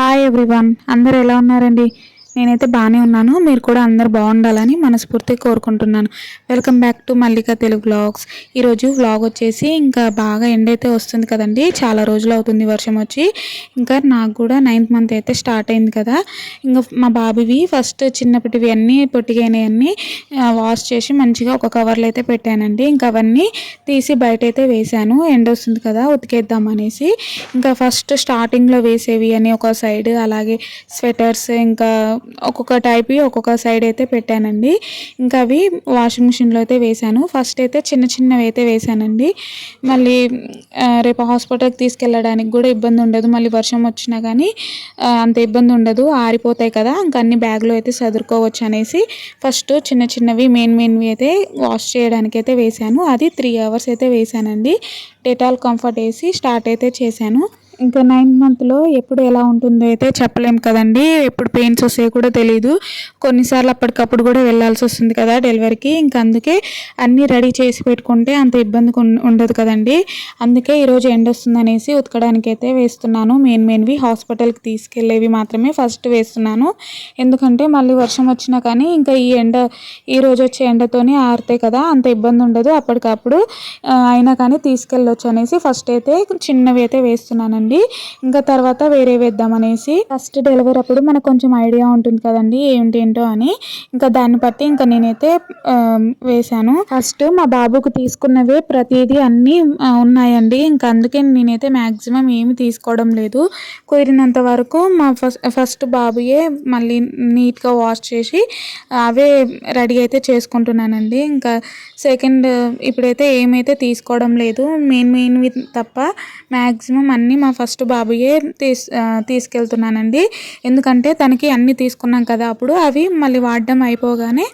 Hi everyone అందరు ఎలా ఉన్నారండి? నేనైతే బాగానే ఉన్నాను. మీరు కూడా అందరు బాగుండాలని మనస్ఫూర్తి కోరుకుంటున్నాను. Welcome back to Mallika Telugu vlogs ఈరోజు వ్లాగ్ వచ్చేసి ఇంకా బాగా ఎండ అయితే వస్తుంది కదండి. చాలా రోజులు అవుతుంది వర్షం వచ్చి. ఇంకా నాకు కూడా నైన్త్ మంత్ అయితే స్టార్ట్ అయింది కదా. ఇంకా మా బాబువి ఫస్ట్ చిన్నప్పటివి అన్నీ పొట్టిగైనవన్నీ వాష్ చేసి మంచిగా ఒక కవర్లో అయితే పెట్టానండి. ఇంకా అవన్నీ తీసి బయట అయితే వేశాను. ఎండ వస్తుంది కదా ఉతికేద్దాం అనేసి. ఇంకా ఫస్ట్ స్టార్టింగ్లో వేసేవి అని ఒక సైడ్ అలాగే స్వెటర్స్ ఇంకా ఒక్కొక్క టైప్ ఒక్కొక్క సైడ్ అయితే పెట్టానండి. ఇంకా అవి వాషింగ్ మిషన్లో అయితే వేశాను. ఫస్ట్ అయితే చిన్న చిన్నవి అయితే వేశానండి. మళ్ళీ రేపు హాస్పిటల్కి తీసుకెళ్ళడానికి కూడా ఇబ్బంది ఉండదు. మళ్ళీ వర్షం వచ్చినా కానీ అంత ఇబ్బంది ఉండదు. ఆరిపోతాయి కదా ఇంకా అన్ని బ్యాగ్లో అయితే చదువుకోవచ్చు అనేసి ఫస్ట్ చిన్న చిన్నవి మెయిన్ మెయిన్వి అయితే వాష్ చేయడానికి అయితే వేశాను. అది త్రీ అవర్స్ అయితే వేశానండి. డెటాల్ కంఫర్ట్ వేసి స్టార్ట్ అయితే చేశాను. ఇంకా నైన్త్ మంత్లో ఎప్పుడు ఎలా ఉంటుందో అయితే చెప్పలేం కదండి. ఎప్పుడు పెయిన్స్ వస్తాయో కూడా తెలియదు కొన్నిసార్లు అప్పటికప్పుడు కూడా వెళ్ళాల్సి వస్తుంది కదా డెలివరీకి. ఇంకా అందుకే అన్నీ రెడీ చేసి పెట్టుకుంటే అంత ఇబ్బంది ఉం- ఉండదు కదండి. అందుకే ఈరోజు ఎండ వస్తుంది అనేసి ఉతకడానికి అయితే వేస్తున్నాను. మెయిన్ మెయిన్వి హాస్పిటల్కి తీసుకెళ్ళేవి మాత్రమే ఫస్ట్ వేస్తున్నాను. ఎందుకంటే మళ్ళీ వర్షం వచ్చినా కానీ ఇంకా ఈ ఎండ ఈ రోజు వచ్చే ఎండతోనే ఆరుతాయి కదా అంత ఇబ్బంది ఉండదు. అప్పటికప్పుడు అయినా కానీ తీసుకెళ్ళొచ్చు అనేసి ఫస్ట్ అయితే చిన్నవి అయితే వేస్తున్నానండి. ఇంకా తర్వాత వేరే వేద్దాం అనేసి ఫస్ట్ డెలివరీ అప్పుడు మనకు కొంచెం ఐడియా ఉంటుంది కదండి ఏంటేంటో అని. ఇంకా దాన్ని బట్టి ఇంకా నేనైతే వేశాను. ఫస్ట్ మా బాబుకు తీసుకున్నవే ప్రతిదీ అన్నీ ఉన్నాయండి. ఇంకా అందుకే నేనైతే మ్యాక్సిమం ఏమి తీసుకోవడం లేదు. కుదిరినంత వరకు మా ఫస్ట్ ఫస్ట్ బాబుయే మళ్ళీ నీట్గా వాష్ చేసి అవే రెడీ అయితే చేసుకుంటున్నానండి. ఇంకా సెకండ్ ఇప్పుడైతే ఏమైతే తీసుకోవడం లేదు మెయిన్ మెయిన్వి తప్ప మ్యాక్సిమం అన్నీ మా ఫస్ట్ బాబుయే తీస్ తీసుకెళ్తున్నానండి. ఎందుకంటే తనకి అన్నీ తీసుకున్నాం కదా అప్పుడు అవి మళ్ళీ వాడడం అయిపోగానే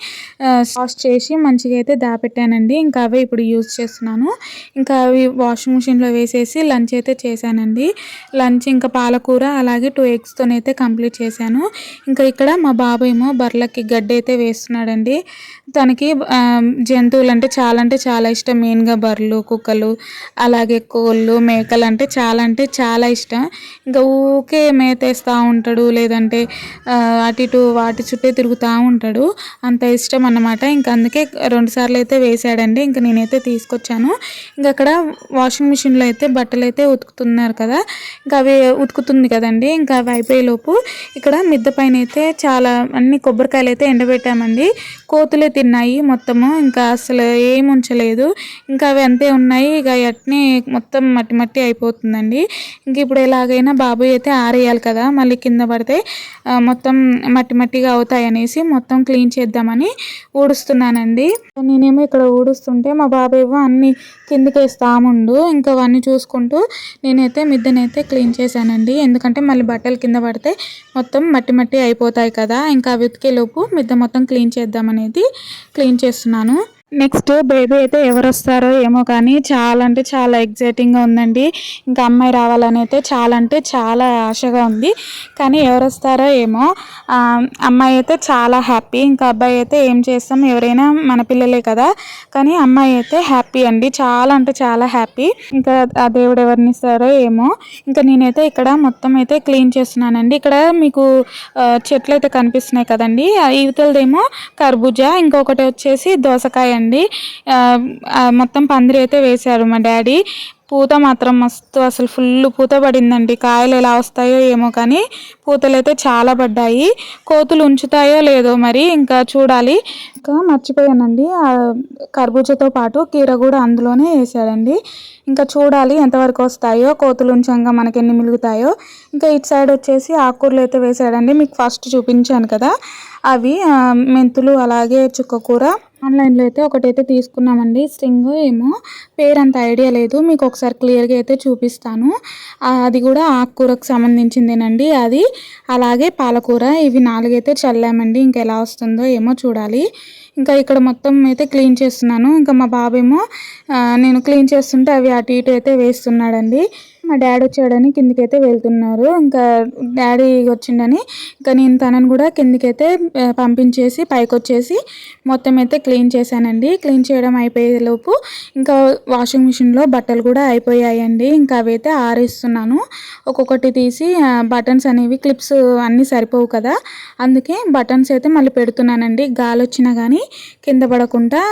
వాష్ చేసి మంచిగా అయితే దాపెట్టానండి. ఇంకా అవే ఇప్పుడు యూజ్ చేస్తున్నాను. ఇంకా అవి వాషింగ్ మిషన్లో వేసేసి లంచ్ అయితే చేశానండి. లంచ్ ఇంకా పాలకూర అలాగే టూ ఎగ్స్తోనైతే కంప్లీట్ చేశాను. ఇంకా ఇక్కడ మా బాబు ఏమో బర్రెలకి గడ్డి అయితే వేస్తున్నాడండి. తనకి ఆ, జంతువులు అంటే చాలా అంటే చాలా ఇష్టం. మెయిన్గా బర్రెలు కుక్కలు అలాగే కోళ్ళు మేకలు అంటే చాలా అంటే చాలా ఇష్టం. ఇంకా ఊకే మేతేస్తూ ఉంటాడు లేదంటే అటు ఇటు వాటి చుట్టే తిరుగుతూ ఉంటాడు. అంత ఇష్టం అన్నమాట. ఇంకా అందుకే రెండు సార్లు అయితే వేసాడండి. ఇంకా నేనైతే తీసుకొచ్చాను. ఇంకా అక్కడ వాషింగ్ మిషన్లో అయితే బట్టలు అయితే ఉతుకుతున్నారు కదా. ఇంకా అవి ఉతుకుతుంది కదండి. ఇంకా అవి అయిపోయేలోపు ఇక్కడ మిద్ద పైన అయితే చాలా అన్ని కొబ్బరికాయలు అయితే ఎండబెట్టామండి. కోతులే తిన్నాయి మొత్తము. ఇంకా అసలు ఏం ఉంచలేదు. ఇంకా అవి అంతే ఉన్నాయి. ఇక అట్నే మొత్తం మట్టి మట్టి అయిపోతుందండి. ఇంక ఇప్పుడు ఎలాగైనా బాబాయ్ అయితే ఆరేయాలి కదా మళ్ళీ కింద పడితే మొత్తం మట్టి మట్టిగా అవుతాయి అనేసి మొత్తం క్లీన్ చేద్దామని ఊడుస్తున్నానండి. నేనేమో ఇక్కడ ఊడుస్తుంటే మా బాబాయ్ ఏమో అన్ని కిందకి వేస్తాముండు ఇంకా అవన్నీ చూసుకుంటూ నేనైతే మిద్దెనైతే క్లీన్ చేశానండి. ఎందుకంటే మళ్ళీ బట్టలు కింద పడితే మొత్తం మట్టి మట్టి అయిపోతాయి కదా ఇంకా అవి ఉతికేలోపు మిద్ద మొత్తం క్లీన్ చేద్దామనేది క్లీన్ చేస్తున్నాను. నెక్స్ట్ బేబీ అయితే ఎవరు వస్తారో ఏమో కానీ చాలా అంటే చాలా ఎగ్జైటింగ్గా ఉందండి. ఇంకా అమ్మాయి రావాలని అయితే చాలా అంటే చాలా ఆశగా ఉంది. కానీ ఎవరు వస్తారో ఏమో అమ్మాయి అయితే చాలా హ్యాపీ. ఇంకా అబ్బాయి అయితే ఏం చేస్తాం ఎవరైనా మన పిల్లలే కదా. కానీ అమ్మాయి అయితే హ్యాపీ అండి. చాలా అంటే చాలా హ్యాపీ. ఇంకా ఆ దేవుడు ఎవరిని ఇస్తారో ఏమో. ఇంకా నేనైతే ఇక్కడ మొత్తం అయితే క్లీన్ చేస్తున్నానండి. ఇక్కడ మీకు చెట్లు అయితే కనిపిస్తున్నాయి కదండి. ఆ కర్బూజా ఇంకొకటి వచ్చేసి దోసకాయ అండి. మొత్తం పందిరి అయితే వేశారు మా డాడీ. పూత మాత్రం మస్తు అసలు ఫుల్ పూత పడిందండి. కాయలు ఎలా వస్తాయో ఏమో కానీ పూతలు అయితే చాలా పడ్డాయి. కోతులు ఉంచుతాయో లేదో మరి ఇంకా చూడాలి. ఇంకా మర్చిపోయానండి. కర్బూజతో కర్బూజాతో పాటు కీర కూడా అందులోనే వేసాడండి. ఇంకా చూడాలి ఎంతవరకు వస్తాయో కోతులు ఉంచంగా మనకి ఎన్ని మిలుగుతాయో. ఇంకా ఇటు సైడ్ వచ్చేసి ఆకుకూరలు అయితే వేసాడండి. మీకు ఫస్ట్ చూపించాను కదా. అవి మెంతులు అలాగే చుక్కకూర. ఆన్లైన్లో అయితే ఒకటైతే తీసుకున్నామండి. స్ట్రింగ్ ఏమో పేరు అంత ఐడియా లేదు. మీకు ఒకసారి క్లియర్గా అయితే చూపిస్తాను. అది కూడా ఆకుకూరకు సంబంధించిందేనండి అది. అలాగే పాలకూర ఇవి నాలుగైతే చల్లామండి. ఇంకా ఎలా వస్తుందో ఏమో చూడాలి. ఇంకా ఇక్కడ మొత్తం అయితే క్లీన్ చేస్తున్నాను. ఇంకా మా బాబేమో ఆ, నేను క్లీన్ చేస్తుంటే అవి అటు ఇటు అయితే వేస్తున్నాడండి. మా డాడీ వచ్చాడని కిందికైతే వెళ్తున్నారు. ఇంకా డాడీ వచ్చిండని ఇంకా నేను తనను కూడా కిందికైతే పంపించేసి పైకి వచ్చేసి మొత్తం అయితే క్లీన్ చేశానండి. క్లీన్ చేయడం అయిపోయే లోపు ఇంకా వాషింగ్ మిషన్లో బట్టలు కూడా అయిపోయాయండి. ఇంకా అవి అయితే ఆరేస్తున్నాను. ఒక్కొక్కటి తీసి బటన్స్ అనేవి క్లిప్స్ అన్నీ సరిపోవు కదా. అందుకే బటన్స్ అయితే మళ్ళీ పెడుతున్నానండి. గాలి వచ్చినా కానీ కింద పడకుండా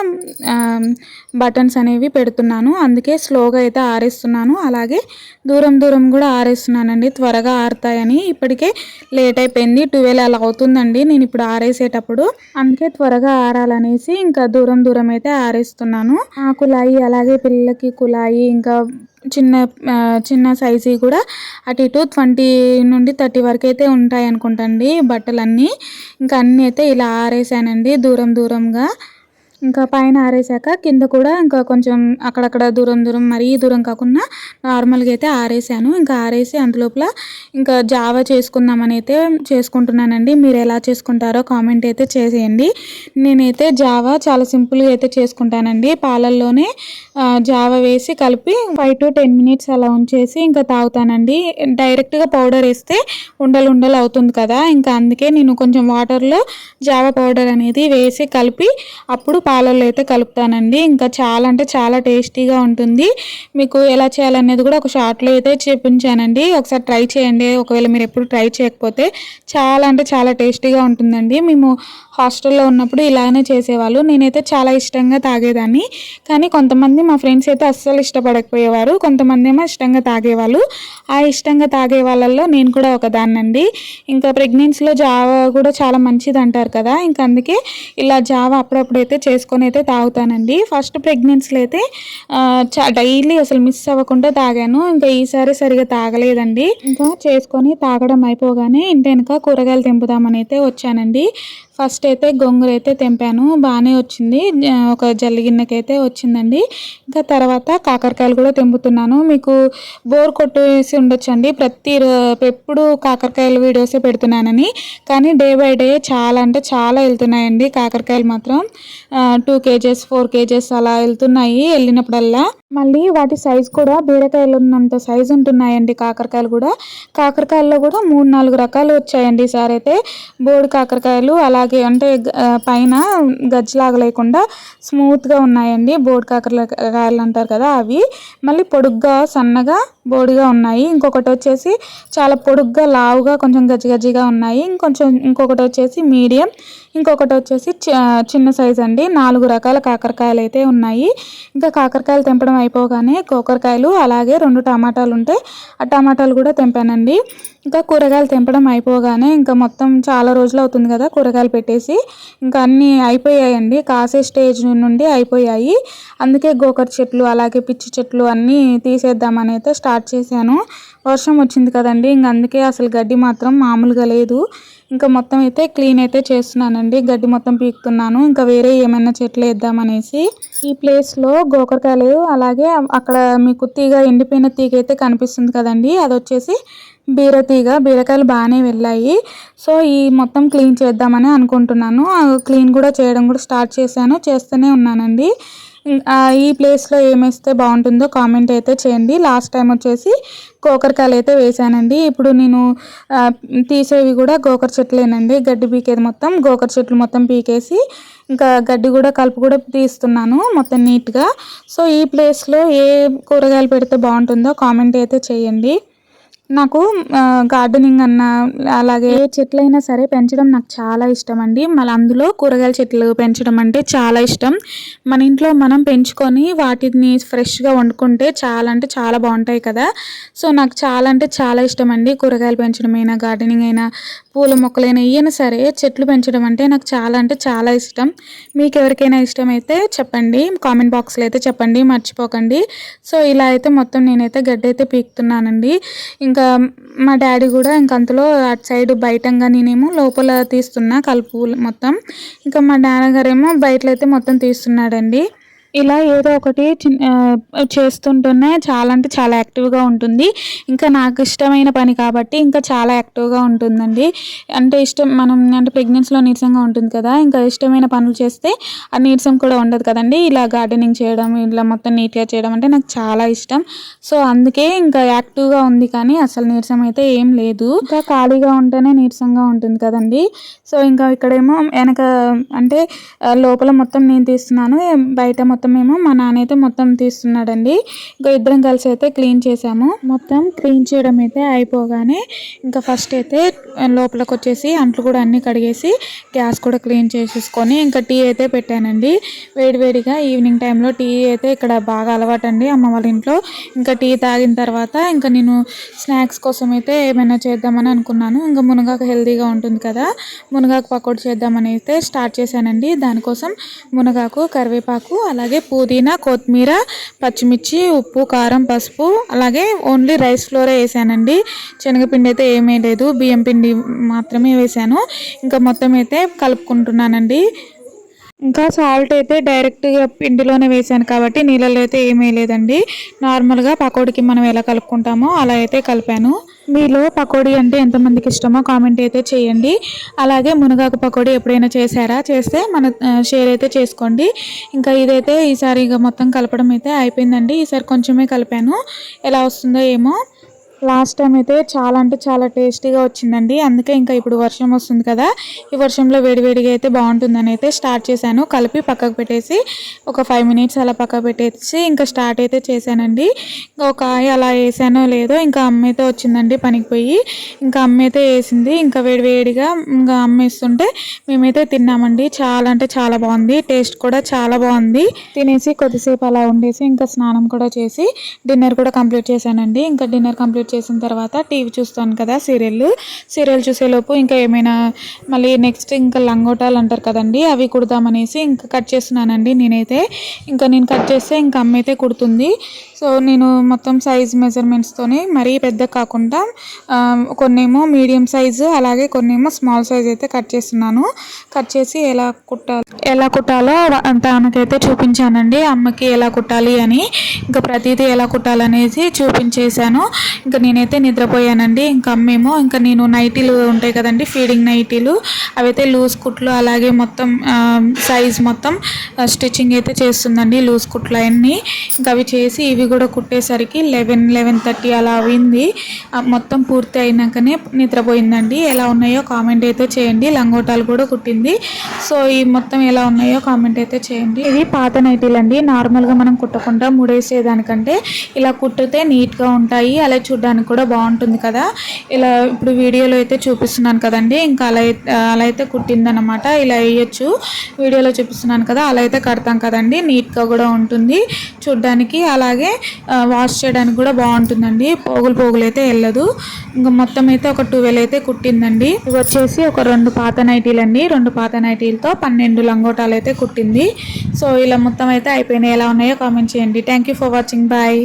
బటన్స్ అనేవి పెడుతున్నాను. అందుకే స్లోగా అయితే ఆరేస్తున్నాను. అలాగే దూరం దూరం కూడా ఆరేస్తున్నానండి. త్వరగా ఆరుతాయని ఇప్పటికే లేట్ అయిపోయింది. ట్వెల్వ్ అలా అవుతుందండి. నేను ఇప్పుడు ఆరేసేటప్పుడు. అందుకే త్వరగా ఆరాలనేసి ఇంకా దూరం దూరం అయితే ఆరేస్తున్నాను. ఆ కుళాయి అలాగే పిల్లలకి కుళాయి ఇంకా చిన్న చిన్న సైజు కూడా అటు ఇటు ట్వంటీ నుండి థర్టీ వరకు అయితే ఉంటాయి అనుకుంటండి బట్టలన్నీ. ఇంకా అన్నీ అయితే ఇలా ఆరేసానండి దూరం దూరంగా. ఇంకా పైన ఆరేసాక కింద కూడా ఇంకా కొంచెం అక్కడక్కడ దూరం దూరం మరీ దూరం కాకుండా నార్మల్గా అయితే ఆరేసాను ఇంకా ఆరేసి అందులోపల ఇంకా జావా చేసుకుందామని అయితే చేసుకుంటున్నానండి. మీరు ఎలా చేసుకుంటారో కామెంట్ అయితే చేసేయండి. నేనైతే జావా చాలా సింపుల్గా అయితే చేసుకుంటానండి. పాలల్లోనే జావా వేసి కలిపి ఫైవ్ టు టెన్ మినిట్స్ అలా ఉంచేసి ఇంకా తాగుతానండి. డైరెక్ట్గా పౌడర్ వేస్తే ఉండలు ఉండలు అవుతుంది కదా. ఇంకా అందుకే నేను కొంచెం వాటర్లో జావా పౌడర్ అనేది వేసి కలిపి అప్పుడు పాలల్లో అయితే కలుపుతానండి. ఇంకా చాలా అంటే చాలా టేస్టీగా ఉంటుంది. మీకు ఎలా చేయాలనేది కూడా ఒక షార్ట్లో అయితే చూపించానండి. ఒకసారి ట్రై చేయండి. ఒకవేళ మీరు ఎప్పుడు ట్రై చేయకపోతే చాలా అంటే చాలా టేస్టీగా ఉంటుందండి. మేము హాస్టల్లో ఉన్నప్పుడు ఇలానే చేసేవాళ్ళు. నేనైతే చాలా ఇష్టంగా తాగేదాన్ని. కానీ కొంతమంది మా ఫ్రెండ్స్ అయితే అస్సలు ఇష్టపడకపోయేవారు. కొంతమంది ఏమో ఇష్టంగా తాగేవాళ్ళు. ఆ ఇష్టంగా తాగే వాళ్ళల్లో నేను కూడా ఒకదాన్నండి. ఇంకా ప్రెగ్నెన్సీలో జావా కూడా చాలా మంచిది అంటారు కదా. ఇంకా అందుకే ఇలా జావా అప్పుడప్పుడు అయితే చేసుకొని అయితే తాగుతానండి. ఫస్ట్ ప్రెగ్నెన్సీలో అయితే డైలీ అసలు మిస్ అవ్వకుండా తాగాను. ఇంకా ఈసారి సరిగా తాగలేదండి. ఇంకా చేసుకొని తాగడం అయిపోగానే ఇంటి వెనుక కూరగాయలు తెంపుదామని అయితే వచ్చానండి. ఫస్ట్ అయితే గొంగూర అయితే తెంపాను. బాగానే వచ్చింది. ఒక జల్లిగిన్నెకైతే వచ్చిందండి. ఇంకా తర్వాత కాకరకాయలు కూడా తెంపుతున్నాను. మీకు బోర్ కొట్టేసి ఉండొచ్చండి. ప్రతి రో- ఎప్పుడు కాకరకాయల వీడియోసే పెడుతున్నానని. కానీ డే బై డే చాలా అంటే చాలా వెళ్తున్నాయండి కాకరకాయలు మాత్రం. టూ కేజెస్ ఫోర్ కేజెస్ అలా వెళ్తున్నాయి. వెళ్ళినప్పుడల్లా మళ్ళీ వాటి సైజ్ కూడా బీరకాయలు ఉన్నంత సైజు ఉంటున్నాయండి కాకరకాయలు కూడా. కాకరకాయల్లో కూడా మూడు నాలుగు రకాలు వచ్చాయండి ఈసారి అయితే. బోడి కాకరకాయలు అలాగే అంటే పైన గజ్జలాగా లేకుండా స్మూత్గా ఉన్నాయండి. బోడి కాకరకాయలు అంటారు కదా అవి. మళ్ళీ పొడుగ్గా సన్నగా బోడిగా ఉన్నాయి. ఇంకొకటి వచ్చేసి చాలా పొడుగ్గా లావుగా కొంచెం గజ్జి గజ్జిగా ఉన్నాయి. ఇంకొంచెం ఇంకొకటి వచ్చేసి మీడియం ఇంకొకటి వచ్చేసి చి- చిన్న సైజ్ అండి. నాలుగు రకాల కాకరకాయలు అయితే ఉన్నాయి. ఇంకా కాకరకాయలు తెంపడం అయిపోగానే కోకరకాయలు అలాగే రెండు టమాటాలు ఉంటే ఆ టమాటాలు కూడా తెంపానండి. ఇంకా కూరగాయలు తెంపడం అయిపోగానే ఇంకా మొత్తం చాలా రోజులు అవుతుంది కదా కూరగాయలు పెట్టేసి. ఇంకా అన్నీ అయిపోయాయండి. కాసే స్టేజ్ నుండి అయిపోయాయి. అందుకే గోకర్ చెట్లు అలాగే పిచ్చి చెట్లు అన్నీ తీసేద్దామని అయితే స్టార్ట్ చేశాను. వర్షం వచ్చింది కదండి ఇంక అందుకే అసలు గడ్డి మాత్రం మామూలుగా లేదు. ఇంకా మొత్తం అయితే క్లీన్ అయితే చేస్తున్నానండి గడ్డి మొత్తం పీకుతున్నాను. ఇంకా వేరే ఏమైనా చెట్లు వేద్దామనేసి ఈ ప్లేస్లో గోకరకాయలు అలాగే అక్కడ మీకు తీగ ఎండిపోయిన తీగ అయితే కనిపిస్తుంది కదండి అది వచ్చేసి బీర తీగ. బీరకాయలు బాగానే వెళ్ళాయి. సో ఈ మొత్తం క్లీన్ చేద్దామని అనుకుంటున్నాను. క్లీన్ కూడా చేయడం కూడా స్టార్ట్ చేశాను చేస్తూనే ఉన్నానండి. ఈ ప్లేస్లో ఏమేస్తే బాగుంటుందో కామెంట్ అయితే చేయండి. లాస్ట్ టైం వచ్చేసి గోకరకాయలు అయితే వేసానండి. ఇప్పుడు నేను తీసేవి కూడా గోకర చెట్లేనండి. గడ్డి పీకేది మొత్తం గోకర చెట్లు మొత్తం పీకేసి ఇంకా గడ్డి కూడా కలుపు కూడా తీస్తున్నాను మొత్తం నీట్గా సో ఈ ప్లేస్లో ఏ కూరగాయలు పెడితే బాగుంటుందో కామెంట్ అయితే చేయండి. నాకు గార్డెనింగ్ అన్న అలాగే ఏ చెట్లైనా సరే పెంచడం నాకు చాలా ఇష్టం అండి మళ్ళీ అందులో కూరగాయల చెట్లు పెంచడం అంటే చాలా ఇష్టం. మన ఇంట్లో మనం పెంచుకొని వాటిని ఫ్రెష్గా వండుకుంటే చాలా అంటే చాలా బాగుంటాయి కదా. సో నాకు చాలా అంటే చాలా ఇష్టం అండి కూరగాయలు పెంచడం అయినా గార్డెనింగ్ అయినా పూల మొక్కలైనా ఏమైనా సరే చెట్లు పెంచడం అంటే నాకు చాలా అంటే చాలా ఇష్టం. మీకు ఎవరికైనా ఇష్టం అయితే చెప్పండి. కామెంట్ బాక్స్లో అయితే చెప్పండి. మర్చిపోకండి. సో ఇలా అయితే మొత్తం నేనైతే గడ్డి అయితే పీకుతున్నానండి. ఇంకా మా డాడీ కూడా ఇంక అంతలో అటు సైడ్ బయటంగా నేనేమో లోపల తీస్తున్నా కలుపు మొత్తం. ఇంకా మా నాన్నగారేమో బయటలో అయితే మొత్తం తీస్తున్నాడండి. ఇలా ఏదో ఒకటి చేస్తుంటేనే చాలా అంటే చాలా యాక్టివ్గా ఉంటుంది. ఇంకా నాకు ఇష్టమైన పని కాబట్టి ఇంకా చాలా యాక్టివ్గా ఉంటుందండి. అంటే ఇష్టం మనం అంటే ప్రెగ్నెన్సీలో నీరసంగా ఉంటుంది కదా ఇంకా ఇష్టమైన పనులు చేస్తే ఆ నీరసం కూడా ఉండదు కదండి. ఇలా గార్డెనింగ్ చేయడం ఇలా మొత్తం నీట్గా చేయడం అంటే నాకు చాలా ఇష్టం. సో అందుకే ఇంకా యాక్టివ్గా ఉంది కానీ అసలు నీరసం అయితే ఏం లేదు. ఇంకా ఖాళీగా ఉంటేనే నీరసంగా ఉంటుంది కదండి. సో ఇంకా ఇక్కడేమో వెనక అంటే లోపల మొత్తం నేను తీస్తున్నాను. బయట మొత్తం మొత్తం ఏమో మా నాన్న అయితే మొత్తం తీస్తున్నాడండి. ఇంకా ఇద్దరం కలిసి అయితే క్లీన్ చేసాము మొత్తం క్లీన్ చేయడం అయితే అయిపోగానే ఇంకా ఫస్ట్ అయితే లోపలికి వచ్చేసి అంట్లు కూడా అన్నీ కడిగేసి గ్యాస్ కూడా క్లీన్ చేసేసుకొని ఇంకా టీ అయితే పెట్టానండి. వేడివేడిగా ఈవినింగ్ టైంలో టీ అయితే ఇక్కడ బాగా అలవాటు అండి అమ్మ వాళ్ళ ఇంట్లో ఇంకా టీ తాగిన తర్వాత ఇంకా నేను స్నాక్స్ కోసం అయితే ఏమైనా చేద్దామని అనుకున్నాను. ఇంకా మునగాకు హెల్తీగా ఉంటుంది కదా మునగాకు పకోడీ చేద్దామని అయితే స్టార్ట్ చేశానండి. దానికోసం మునగాకు కరివేపాకు అలాగే అలాగే పుదీనా కొత్తిమీర పచ్చిమిర్చి ఉప్పు కారం పసుపు అలాగే ఓన్లీ రైస్ ఫ్లోరే వేసానండి. శనగపిండి అయితే ఏమీ లేదు బియ్యం పిండి మాత్రమే వేసాను. ఇంకా మొత్తం అయితే కలుపుకుంటున్నానండి. ఇంకా సాల్ట్ అయితే డైరెక్ట్గా పిండిలోనే వేసాను కాబట్టి నీళ్ళలో అయితే ఏమీ లేదండి. నార్మల్గా పకోడికి మనం ఎలా కలుపుకుంటామో అలా అయితే కలిపాను. మీలో పకోడీ అంటే ఎంతమందికి ఇష్టమో కామెంట్ అయితే చేయండి. అలాగే మునగాకు పకోడీ ఎప్పుడైనా చేశారా? చేస్తే మన షేర్ అయితే చేసుకోండి. ఇంకా ఇదైతే ఈసారి ఇక మొత్తం కలపడం అయితే అయిపోయిందండి. ఈసారి కొంచెమే కలిపాను. ఎలా వస్తుందో ఏమో లాస్ట్ టైం అయితే చాలా అంటే చాలా టేస్టీగా వచ్చిందండి. అందుకే ఇంకా ఇప్పుడు వర్షం వస్తుంది కదా ఈ వర్షంలో వేడివేడిగా అయితే బాగుంటుందని అయితే స్టార్ట్ చేశాను. కలిపి పక్కకు పెట్టేసి ఒక ఫైవ్ మినిట్స్ అలా పక్కకు పెట్టేసి ఇంకా స్టార్ట్ అయితే చేశానండి. ఒక ఆయ అలా వేసానో లేదో ఇంకా అమ్మ అయితే వచ్చిందండి పనికి పోయి. ఇంకా అమ్మ అయితే వేసింది. ఇంకా వేడివేడిగా ఇంకా అమ్మ వేస్తుంటే మేమైతే తిన్నామండి. చాలా అంటే చాలా బాగుంది. టేస్ట్ కూడా చాలా బాగుంది. తినేసి కొద్దిసేపు అలా ఉండేసి ఇంకా స్నానం కూడా చేసి డిన్నర్ కూడా కంప్లీట్ చేశానండి. ఇంకా డిన్నర్ కంప్లీట్ చేసిన తర్వాత టీవీ చూస్తాను కదా సీరియల్ సీరియల్ చూసేలోపు ఇంకా ఏమైనా మళ్ళీ నెక్స్ట్ ఇంకా లంగోటాలు అంటారు కదండి అవి కుడదామనేసి ఇంకా కట్ చేస్తున్నానండి నేనైతే. ఇంకా నేను కట్ చేస్తే ఇంకా అమ్మ అయితే కుడుతుంది. సో నేను మొత్తం సైజ్ మెజర్మెంట్స్తోని మరీ పెద్ద కాకుండా కొన్నేమో మీడియం సైజు అలాగే కొన్నేమో స్మాల్ సైజ్ అయితే కట్ చేస్తున్నాను. కట్ చేసి ఎలా కుట్టాలి ఎలా కుట్టాలో తనకైతే చూపించానండి. అమ్మకి ఎలా కుట్టాలి అని ఇంకా ప్రతిదీ ఎలా కుట్టాలనేసి చూపించేశాను. ఇంకా నేనైతే నిద్రపోయానండి. ఇంకా అమ్మేమో ఇంకా నేను నైటీలు ఉంటాయి కదండి ఫీడింగ్ నైటీలు. అవైతే లూజ్ కుట్లు అలాగే మొత్తం సైజ్ మొత్తం స్టిచ్చింగ్ అయితే చేస్తుందండి లూజ్ కుట్లు అన్నీ. ఇంకా అవి చేసి ఇవి కూడా కుట్టేసరికి లెవెన్ లెవెన్ థర్టీ అలా అయింది. మొత్తం పూర్తి అయినాకనే నిద్రపోయిందండి. ఎలా ఉన్నాయో కామెంట్ అయితే చేయండి. లంగోటాలు కూడా కుట్టింది. సో ఈ మొత్తం ఎలా ఉన్నాయో కామెంట్ అయితే చేయండి. ఇది పాత నైటీలు అండి నార్మల్గా మనం కుట్టకుండా ముడేసేదానికంటే ఇలా కుట్టితే నీట్గా ఉంటాయి. అలా చూడడానికి కూడా బాగుంటుంది కదా. ఇలా ఇప్పుడు వీడియోలో అయితే చూపిస్తున్నాను కదండి. ఇంకా అలా అలా అయితే కుట్టిందనమాట ఇలా వేయచ్చు. వీడియోలో చూపిస్తున్నాను కదా అలా అయితే కడతాం కదండి. నీట్గా కూడా ఉంటుంది. చూడ్డానికి అలాగే వాష్ చేయడానికి కూడా బాగుంటుందండి. పోగులు పోగులు అయితే వెళ్ళదు. ఇంకా మొత్తం అయితే ఒక టువెల్ అయితే కుట్టిందండి. ఇవి వచ్చేసి ఒక రెండు పాత నైటీలు అండి రెండు పాత నైటీలతో పన్నెండు లంగోటాలు అయితే కుట్టింది. సో ఇలా మొత్తం అయితే అయిపోయినాయి. ఎలా ఉన్నాయో కామెంట్ చేయండి. Thank you for watching bye